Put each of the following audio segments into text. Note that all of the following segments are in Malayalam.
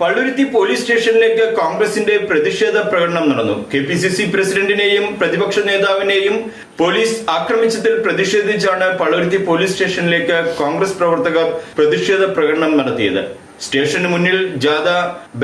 പള്ളുരുത്തി പോലീസ് സ്റ്റേഷനിലേക്ക് കോൺഗ്രസിന്റെ പ്രതിഷേധ പ്രകടനം നടന്നു. കെ പി സി സി പ്രസിഡന്റിനെയും പ്രതിപക്ഷ നേതാവിനെയും പോലീസ് ആക്രമിച്ചതിൽ പ്രതിഷേധിച്ചാണ് പള്ളുരുത്തി പോലീസ് സ്റ്റേഷനിലേക്ക് കോൺഗ്രസ് പ്രവർത്തകർ പ്രതിഷേധ പ്രകടനം നടത്തിയത്. സ്റ്റേഷന് മുന്നിൽ ജാഥ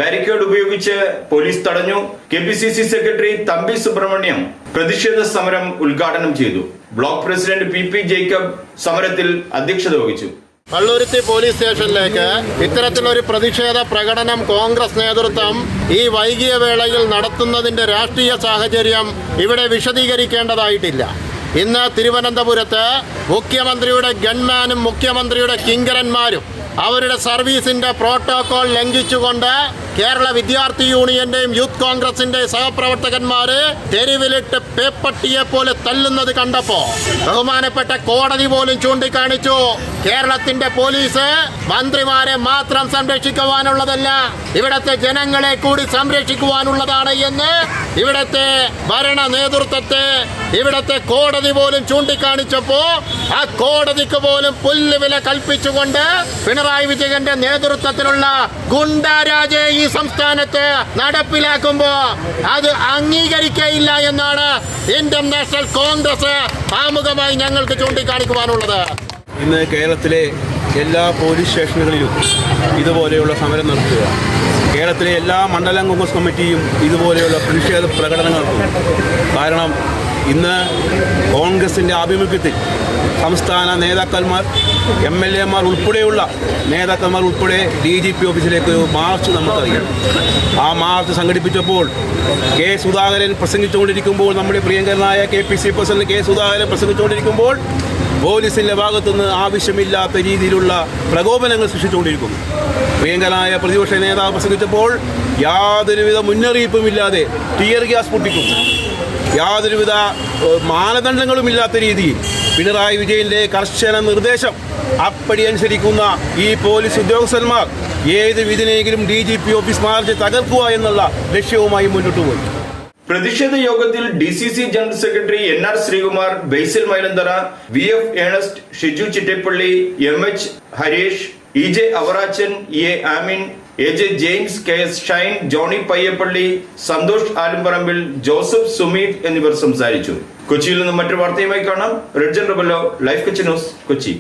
ബാരിക്കേഡ് ഉപയോഗിച്ച് പോലീസ് തടഞ്ഞു. K P C C secretary Thampi Subramaniam പ്രതിഷേധ സമരം ഉദ്ഘാടനം ചെയ്തു. Block president P P Jacob സമരത്തിൽ അധ്യക്ഷത വഹിച്ചു. പള്ളുരുത്തി പോലീസ് സ്റ്റേഷനിലേക്ക് ഇത്തരത്തിലൊരു പ്രതിഷേധ പ്രകടനം കോൺഗ്രസ് നേതൃത്വം ഈ വൈകിയ വേളയിൽ നടത്തുന്നതിന്റെ രാഷ്ട്രീയ സാഹചര്യം ഇവിടെ വിശദീകരിക്കേണ്ടതായിട്ടില്ല. ഇന്ന് തിരുവനന്തപുരത്ത് മുഖ്യമന്ത്രിയുടെ ഗൺമാനും മുഖ്യമന്ത്രിയുടെ കിങ്കരന്മാരും അവരുടെ സർവീസിന്റെ പ്രോട്ടോകോൾ ലംഘിച്ചുകൊണ്ട് കേരള വിദ്യാർത്ഥി യൂണിയന്റെയും യൂത്ത് കോൺഗ്രസിന്റെ സഹപ്രവർത്തകന്മാര് തെരുവിലിട്ട് പേപ്പട്ടിയെ പോലെ തല്ലുന്നത് കണ്ടപ്പോ ബഹുമാനപ്പെട്ട കോടതി പോലും ചൂണ്ടിക്കാണിച്ചു. കേരളത്തിന്റെ പോലീസ് മന്ത്രിമാരെ മാത്രം സംരക്ഷിക്കുവാനുള്ളതല്ല ഇവിടത്തെ ജനങ്ങളെ കൂടി സംരക്ഷിക്കുവാനുള്ളതാണ് എന്ന് ഇവിടത്തെ ഭരണ നേതൃത്വത്തെ ഇവിടത്തെ കോടതി പോലും ചൂണ്ടിക്കാണിച്ചപ്പോ ആ കോടതിക്ക് പോലും പുല്ലുവില കൽപ്പിച്ചുകൊണ്ട് പിണറായി വിജയന്റെ നേതൃത്വത്തിലുള്ള ഗുണ്ടാരാജെ ഈ സംസ്ഥാനത്ത് നടപ്പിലാക്കുമ്പോ അത് അംഗീകരിക്കയില്ല എന്നാണ് ഇന്ത്യൻ നാഷണൽ കോൺഗ്രസ് ആമുഖമായി ഞങ്ങൾക്ക് ചൂണ്ടിക്കാണിക്കുവാനുള്ളത്. ഇന്ന് കേരളത്തിലെ എല്ലാ പോലീസ് സ്റ്റേഷനുകളിലും ഇതുപോലെയുള്ള സമരം നടത്തുക. കേരളത്തിലെ എല്ലാ മണ്ഡലം കോൺഗ്രസ് കമ്മിറ്റിയും ഇതുപോലെയുള്ള പ്രതിഷേധ പ്രകടനങ്ങൾ കാരണം ഇന്ന് കോൺഗ്രസിന്റെ ആഭിമുഖ്യത്തിൽ സംസ്ഥാന നേതാക്കന്മാർ എം എൽ എമാർ ഉൾപ്പെടെയുള്ള നേതാക്കന്മാർ ഉൾപ്പെടെ ഡി ജി പി ഓഫീസിലേക്ക് മാർച്ച് നമുക്കറിയാം. ആ മാർച്ച് സംഘടിപ്പിച്ചപ്പോൾ കെ സുധാകരൻ പ്രസംഗിച്ചുകൊണ്ടിരിക്കുമ്പോൾ നമ്മുടെ പ്രിയങ്കരനായ K P C president K Sudhakaran പ്രസംഗിച്ചുകൊണ്ടിരിക്കുമ്പോൾ പോലീസിന്റെ ഭാഗത്തുനിന്ന് ആവശ്യമില്ലാത്ത രീതിയിലുള്ള പ്രകോപനങ്ങൾ സൃഷ്ടിച്ചുകൊണ്ടിരിക്കുന്നു. പ്രിയങ്കരനായ പ്രതിപക്ഷ നേതാവ് പ്രസംഗിച്ചപ്പോൾ യാതൊരുവിധ മുന്നറിയിപ്പുമില്ലാതെ ടിയർ ഗ്യാസ് പൊട്ടിക്കുന്നു. യാതൊരുവിധ മാനദണ്ഡങ്ങളും ഇല്ലാത്ത രീതിയിൽ പിണറായി വിജയന്റെ കർശന നിർദ്ദേശം അപ്പടി അനുസരിക്കുന്ന ഈ പോലീസ് ഉദ്യോഗസ്ഥന്മാർ ഏത് വിധിനെങ്കിലും D G P office march തകർക്കുക എന്നുള്ള ലക്ഷ്യവുമായി മുന്നോട്ട് പോയി. പ്രതിഷേധ യോഗത്തിൽ D C C general secretary N R Sreekumar Basil Mylanthara V F Ernest Shiju Chittappilly M H Harish E J Avarachan A Amin A J James K S Shine Johny Payyappilly Santhosh Alumparambil Joseph Sumeeth എന്നിവർ സംസാരിച്ചു. കൊച്ചിയിൽ നിന്നും മറ്റൊരു വാർത്തയുമായി കാണാം. Redjan Rebello life Kochi news Kochi.